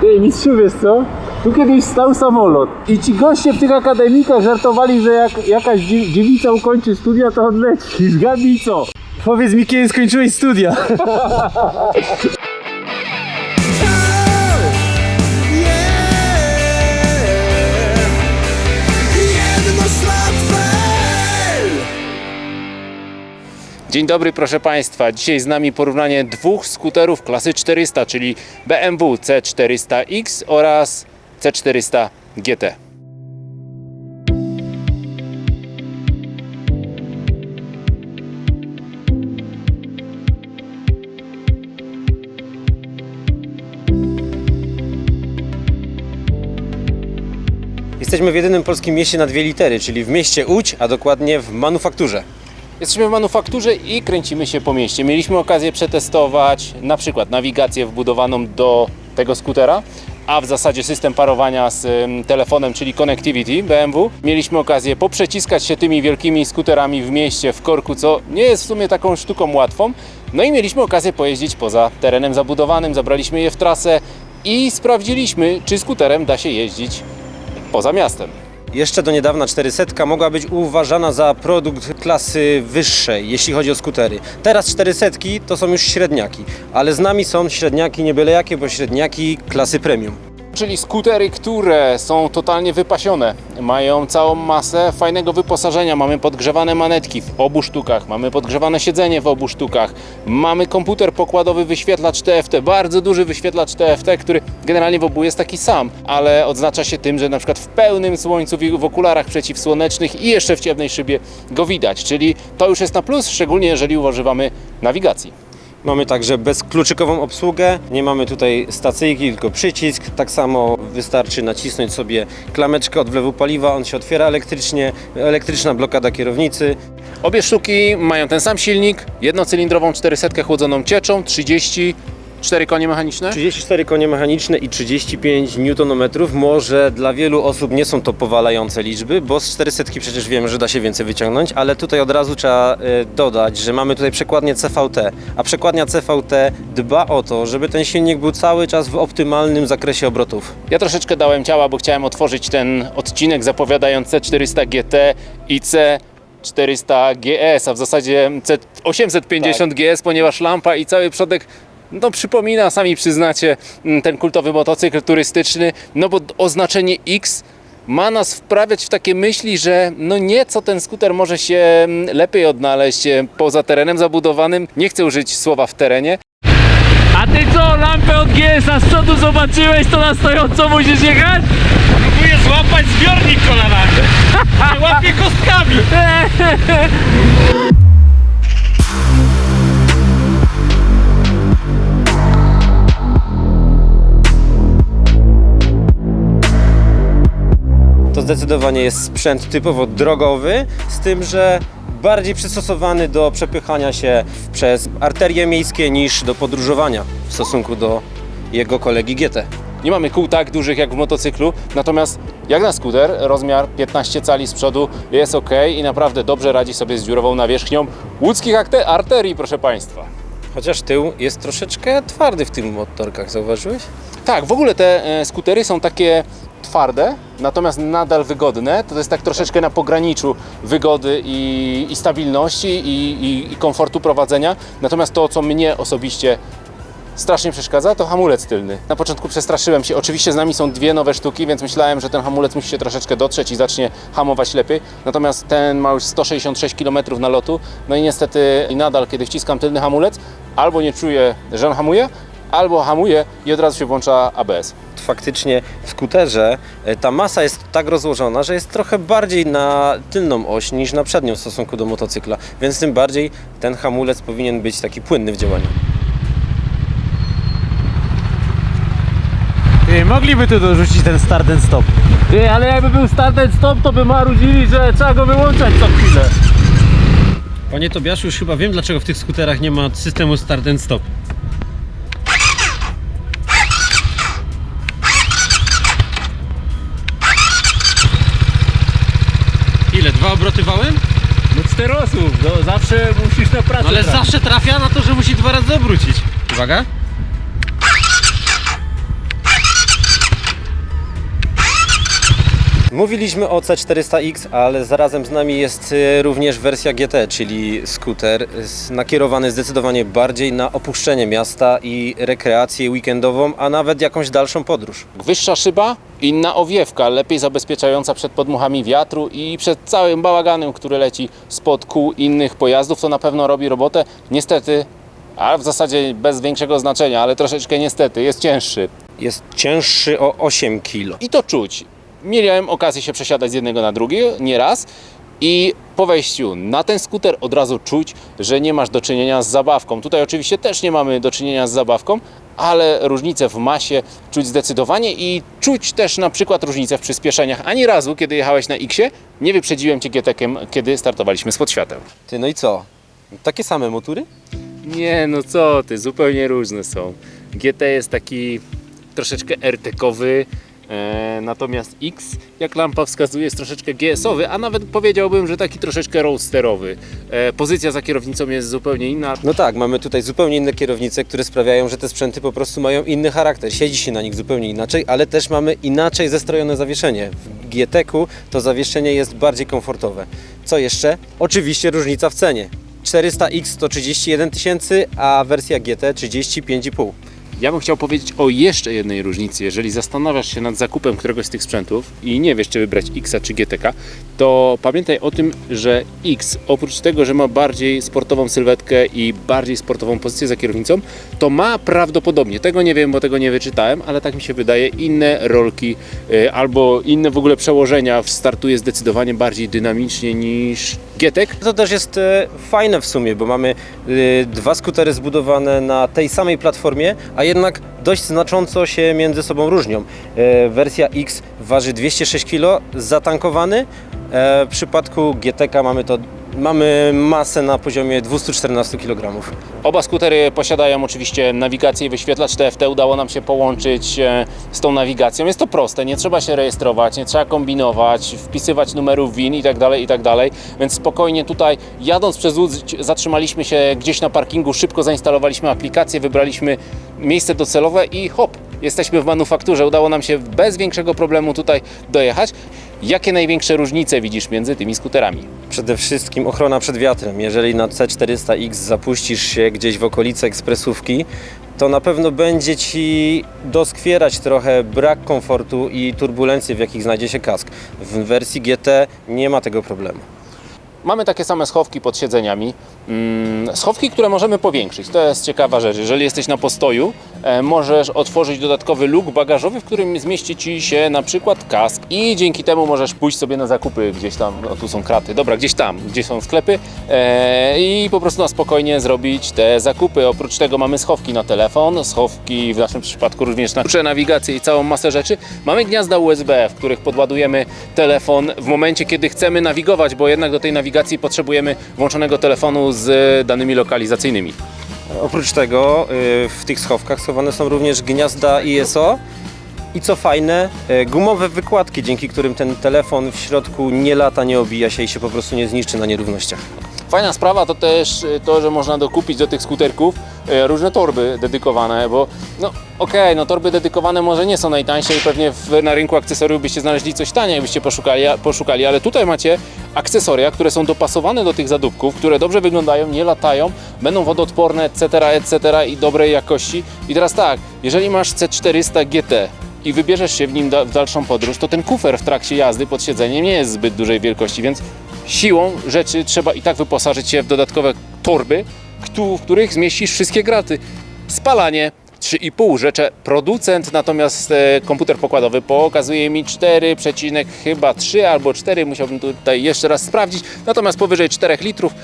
Ty, mistrzu, wiesz co? Tu kiedyś stał samolot i ci goście w tych akademikach żartowali, że jak jakaś dziew- dziewica ukończy studia, to on leci. Zgadnij co? Powiedz mi, kiedy skończyłeś studia. Dzień dobry proszę Państwa. Dzisiaj z nami porównanie dwóch skuterów klasy 400, czyli BMW C400X oraz C400 GT. Jesteśmy w jedynym polskim mieście na dwie litery, czyli w mieście Łódź, a dokładnie w manufakturze. Jesteśmy w manufakturze i kręcimy się po mieście. Mieliśmy okazję przetestować na przykład nawigację wbudowaną do tego skutera, a w zasadzie system parowania z telefonem, czyli connectivity BMW. Mieliśmy okazję poprzeciskać się tymi wielkimi skuterami w mieście, w korku, co nie jest w sumie taką sztuką łatwą. No i mieliśmy okazję pojeździć poza terenem zabudowanym, zabraliśmy je w trasę i sprawdziliśmy, czy skuterem da się jeździć poza miastem. Jeszcze do niedawna 400 mogła być uważana za produkt klasy wyższej, jeśli chodzi o skutery. Teraz 400 to są już średniaki, ale z nami są średniaki nie byle jakie, bo średniaki klasy premium. Czyli skutery, które są totalnie wypasione, mają całą masę fajnego wyposażenia. Mamy podgrzewane manetki w obu sztukach, mamy podgrzewane siedzenie w obu sztukach, mamy komputer pokładowy, wyświetlacz TFT, bardzo duży wyświetlacz TFT, który generalnie w obu jest taki sam, ale odznacza się tym, że na przykład w pełnym słońcu, w okularach przeciwsłonecznych i jeszcze w ciemnej szybie go widać. Czyli to już jest na plus, szczególnie jeżeli używamy nawigacji. Mamy także bezkluczykową obsługę, nie mamy tutaj stacyjki, tylko przycisk. Tak samo wystarczy nacisnąć sobie klameczkę od wlewu paliwa, on się otwiera elektrycznie, elektryczna blokada kierownicy. Obie sztuki mają ten sam silnik, jednocylindrową 400 chłodzoną cieczą, 34 konie mechaniczne. 34 konie mechaniczne i 35 Nm. Może dla wielu osób nie są to powalające liczby, bo z 400 przecież wiemy, że da się więcej wyciągnąć, ale tutaj od razu trzeba e, dodać, że mamy tutaj przekładnię CVT, a przekładnia CVT dba o to, żeby ten silnik był cały czas w optymalnym zakresie obrotów. Ja troszeczkę dałem ciała, bo chciałem otworzyć ten odcinek zapowiadający C400 GT i C400 GS, a w zasadzie C850 GS, ponieważ lampa i cały przodek no przypomina, sami przyznacie, mm, ten kultowy motocykl turystyczny, no bo oznaczenie X ma nas wprawiać w takie myśli, że no nieco ten skuter może się mm, lepiej odnaleźć e, poza terenem zabudowanym. Nie chcę użyć słowa w terenie, A ty co, lampę od GS-a z przodu zobaczyłeś, to na stojąco musisz jechać? Próbuję złapać zbiornik kolanami. Łapię kostkami. zdecydowanie jest sprzęt typowo drogowy, z tym, że bardziej przystosowany do przepychania się przez arterie miejskie niż do podróżowania w stosunku do jego kolegi GT. Nie mamy kół tak dużych jak w motocyklu, natomiast jak na skuter, rozmiar 15 cali z przodu jest ok i naprawdę dobrze radzi sobie z dziurową nawierzchnią łódzkich arterii, proszę Państwa. Chociaż tył jest troszeczkę twardy w tych motorkach, zauważyłeś? Tak, w ogóle te e, skutery są takie twarde, natomiast nadal wygodne. To jest tak troszeczkę na pograniczu wygody i, i stabilności i, i, i komfortu prowadzenia. Natomiast to, co mnie osobiście strasznie przeszkadza, to hamulec tylny. Na początku przestraszyłem się. Oczywiście z nami są dwie nowe sztuki, więc myślałem, że ten hamulec musi się troszeczkę dotrzeć i zacznie hamować lepiej. Natomiast ten ma już 166 km na lotu. No i niestety nadal, kiedy wciskam tylny hamulec, albo nie czuję, że on hamuje, albo hamuje i od razu się włącza ABS. Faktycznie w skuterze e, ta masa jest tak rozłożona, że jest trochę bardziej na tylną oś niż na przednią w stosunku do motocykla, więc tym bardziej ten hamulec powinien być taki płynny w działaniu. Ty, mogliby tu dorzucić ten start and stop. Ty, ale jakby był start and stop, to by marudzili, że trzeba go wyłączać co chwilę. Panie Tobiaszu, już chyba wiem dlaczego w tych skuterach nie ma systemu start and stop. Obroty wałem? No czterosów, no zawsze musisz na pracę No ale trafić. zawsze trafia na to, że musi dwa razy obrócić. Uwaga. Mówiliśmy o C400X, ale zarazem z nami jest y, również wersja GT, czyli skuter nakierowany zdecydowanie bardziej na opuszczenie miasta i rekreację weekendową, a nawet jakąś dalszą podróż. Wyższa szyba, inna owiewka, lepiej zabezpieczająca przed podmuchami wiatru i przed całym bałaganem, który leci spod kół innych pojazdów, to na pewno robi robotę. Niestety, a w zasadzie bez większego znaczenia, ale troszeczkę niestety, jest cięższy. Jest cięższy o 8 kg. I to czuć. Miałem okazję się przesiadać z jednego na drugi nieraz i po wejściu na ten skuter od razu czuć, że nie masz do czynienia z zabawką. Tutaj oczywiście też nie mamy do czynienia z zabawką, ale różnice w masie czuć zdecydowanie i czuć też na przykład różnice w przyspieszeniach. Ani razu, kiedy jechałeś na X-ie, nie wyprzedziłem Cię Gietekiem, kiedy startowaliśmy spod świateł. Ty, no i co? Takie same motury? Nie, no co ty, zupełnie różne są. GT jest taki troszeczkę RT-kowy, natomiast X, jak lampa wskazuje, jest troszeczkę GS-owy, a nawet powiedziałbym, że taki troszeczkę roadsterowy. E, pozycja za kierownicą jest zupełnie inna. No tak, mamy tutaj zupełnie inne kierownice, które sprawiają, że te sprzęty po prostu mają inny charakter. Siedzi się na nich zupełnie inaczej, ale też mamy inaczej zestrojone zawieszenie. W GT-ku to zawieszenie jest bardziej komfortowe. Co jeszcze? Oczywiście różnica w cenie. 400X 131 tysięcy, a wersja GT 35,5. Ja bym chciał powiedzieć o jeszcze jednej różnicy. Jeżeli zastanawiasz się nad zakupem któregoś z tych sprzętów i nie wiesz, czy wybrać X czy GTK, to pamiętaj o tym, że X oprócz tego, że ma bardziej sportową sylwetkę i bardziej sportową pozycję za kierownicą, to ma prawdopodobnie, tego nie wiem, bo tego nie wyczytałem, ale tak mi się wydaje, inne rolki y, albo inne w ogóle przełożenia. Startuje zdecydowanie bardziej dynamicznie niż GTK. To też jest e, fajne w sumie, bo mamy e, dwa skutery zbudowane na tej samej platformie, a jednak dość znacząco się między sobą różnią. E, Wersja X waży 206 kg, zatankowany. E, W przypadku GTK mamy to mamy masę na poziomie 214 kg. Oba skutery posiadają oczywiście nawigację i wyświetlacz TFT. Udało nam się połączyć e, z tą nawigacją. Jest to proste, nie trzeba się rejestrować, nie trzeba kombinować, wpisywać numerów WIN i tak dalej, i tak. Więc spokojnie tutaj jadąc przez Łódź zatrzymaliśmy się gdzieś na parkingu, szybko zainstalowaliśmy aplikację, wybraliśmy miejsce docelowe i hop, jesteśmy w manufakturze. Udało nam się bez większego problemu tutaj dojechać. Jakie największe różnice widzisz między tymi skuterami? Przede wszystkim ochrona przed wiatrem. Jeżeli na C400X zapuścisz się gdzieś w okolice ekspresówki, to na pewno będzie Ci doskwierać trochę brak komfortu i turbulencje, w jakich znajdzie się kask. W wersji GT nie ma tego problemu. Mamy takie same schowki pod siedzeniami. Mm, schowki, które możemy powiększyć. To jest ciekawa rzecz. Jeżeli jesteś na postoju, e, możesz otworzyć dodatkowy luk bagażowy, w którym zmieści Ci się na przykład kask i dzięki temu możesz pójść sobie na zakupy gdzieś tam, no tu są kraty, dobra, gdzieś tam, gdzie są sklepy e, i po prostu na spokojnie zrobić te zakupy. Oprócz tego mamy schowki na telefon, schowki w naszym przypadku również na klucze, nawigację i całą masę rzeczy. Mamy gniazda USB, w których podładujemy telefon w momencie, kiedy chcemy nawigować, bo jednak do tej nawigacji potrzebujemy włączonego telefonu z danymi lokalizacyjnymi. Oprócz tego y, w tych schowkach schowane są również gniazda ISO i co fajne, y, gumowe wykładki, dzięki którym ten telefon w środku nie lata, nie obija się i się po prostu nie zniszczy na nierównościach. Fajna sprawa to też y, to, że można dokupić do tych skuterków y, różne torby dedykowane, bo no okej, no torby dedykowane może nie są najtańsze i pewnie w, na rynku akcesoriów byście znaleźli coś taniej, byście poszukali, poszukali, ale tutaj macie akcesoria, które są dopasowane do tych zadupków, które dobrze wyglądają, nie latają, będą wodoodporne, etc., etc. i dobrej jakości. I teraz tak, jeżeli masz C400 GT i wybierzesz się w nim w dalszą podróż, to ten kufer w trakcie jazdy pod siedzeniem nie jest zbyt dużej wielkości, więc siłą rzeczy trzeba i tak wyposażyć się w dodatkowe torby, w których zmieścisz wszystkie graty. Spalanie 3,5 rzecze producent, natomiast e, komputer pokładowy pokazuje mi 4, przecinek chyba 3 albo 4, musiałbym tutaj jeszcze raz sprawdzić, natomiast powyżej 4 litrów.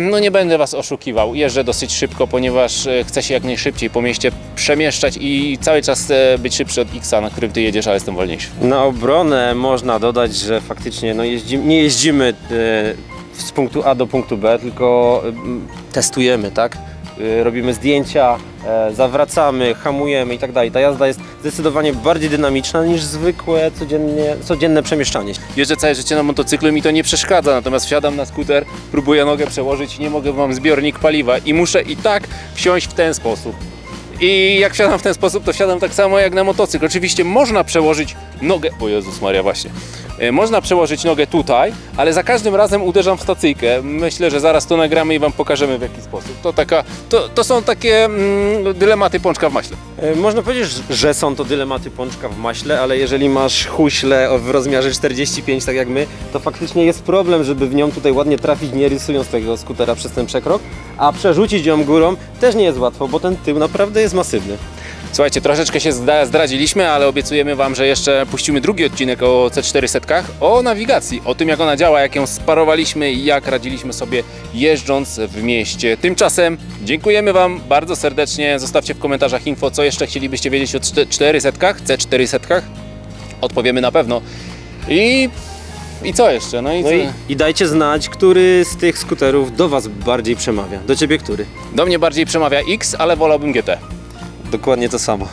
No nie będę Was oszukiwał, jeżdżę dosyć szybko, ponieważ e, chcę się jak najszybciej po mieście przemieszczać i cały czas być szybszy od Xa, na którym Ty jedziesz, ale jestem wolniejszy. Na obronę można dodać, że faktycznie no jeździ, nie jeździmy e, z punktu A do punktu B, tylko testujemy, tak? E, Robimy zdjęcia, e, zawracamy, hamujemy i tak. Ta jazda jest zdecydowanie bardziej dynamiczna niż zwykłe codziennie, codzienne przemieszczanie. Jeżdżę całe życie na motocyklu i mi to nie przeszkadza, natomiast wsiadam na skuter, próbuję nogę przełożyć i nie mogę, bo mam zbiornik paliwa i muszę i tak wsiąść w ten sposób. I jak wsiadam w ten sposób, to wsiadam tak samo jak na motocykl. Oczywiście można przełożyć nogę, o Jezus Maria właśnie, Można przełożyć nogę tutaj, ale za każdym razem uderzam w stacyjkę. Myślę, że zaraz to nagramy i Wam pokażemy w jaki sposób. To, taka, to, to są takie mm, dylematy pączka w maśle. E, Można powiedzieć, że są to dylematy pączka w maśle, ale jeżeli masz huślę o- w rozmiarze 45, tak jak my, to faktycznie jest problem, żeby w nią tutaj ładnie trafić, nie rysując tego skutera przez ten przekrok, a przerzucić ją górą też nie jest łatwo, bo ten tył naprawdę jest masywny. Słuchajcie, troszeczkę się zdradziliśmy, ale obiecujemy Wam, że jeszcze puścimy drugi odcinek o C400, o nawigacji, o tym jak ona działa, jak ją sparowaliśmy i jak radziliśmy sobie jeżdżąc w mieście. Tymczasem dziękujemy Wam bardzo serdecznie. Zostawcie w komentarzach info, co jeszcze chcielibyście wiedzieć o 400, C400. Odpowiemy na pewno. I, i co jeszcze? No i, No co? i, i dajcie znać, który z tych skuterów do Was bardziej przemawia. Do Ciebie który? do mnie bardziej przemawia X, ale wolałbym GT. Dokładnie to samo.